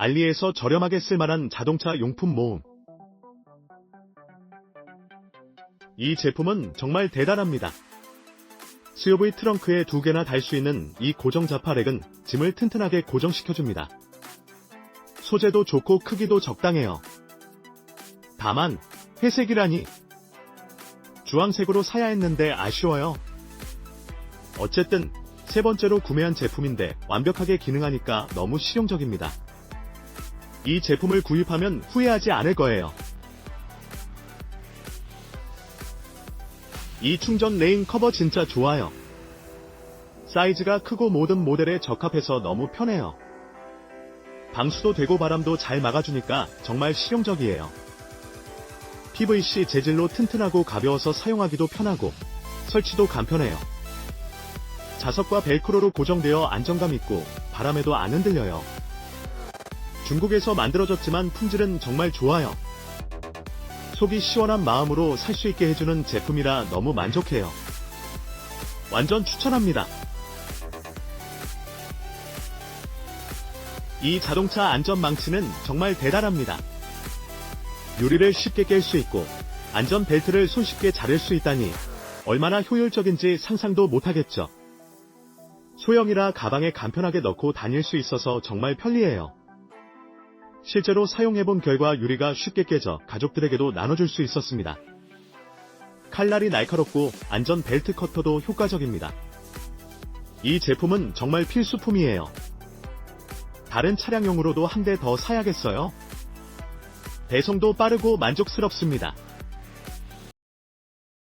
알리에서 저렴하게 쓸만한 자동차 용품 모음. 이 제품은 정말 대단합니다. SUV 트렁크에 두 개나 달 수 있는 이 고정 자파렉은 짐을 튼튼하게 고정시켜줍니다. 소재도 좋고 크기도 적당해요. 다만 회색이라니 주황색으로 사야 했는데 아쉬워요. 어쨌든 세 번째로 구매한 제품인데 완벽하게 기능하니까 너무 실용적입니다. 이 제품을 구입하면 후회하지 않을 거예요. 이 충전 레인 커버 진짜 좋아요. 사이즈가 크고 모든 모델에 적합해서 너무 편해요. 방수도 되고 바람도 잘 막아주니까 정말 실용적이에요. PVC 재질로 튼튼하고 가벼워서 사용하기도 편하고 설치도 간편해요. 자석과 벨크로로 고정되어 안정감 있고 바람에도 안 흔들려요. 중국에서 만들어졌지만 품질은 정말 좋아요. 속이 시원한 마음으로 살 수 있게 해주는 제품이라 너무 만족해요. 완전 추천합니다. 이 자동차 안전망치는 정말 대단합니다. 유리를 쉽게 깰 수 있고 안전 벨트를 손쉽게 자를 수 있다니 얼마나 효율적인지 상상도 못하겠죠. 소형이라 가방에 간편하게 넣고 다닐 수 있어서 정말 편리해요. 실제로 사용해본 결과 유리가 쉽게 깨져 가족들에게도 나눠줄 수 있었습니다. 칼날이 날카롭고 안전 벨트 커터도 효과적입니다. 이 제품은 정말 필수품이에요. 다른 차량용으로도 한 대 더 사야겠어요? 배송도 빠르고 만족스럽습니다.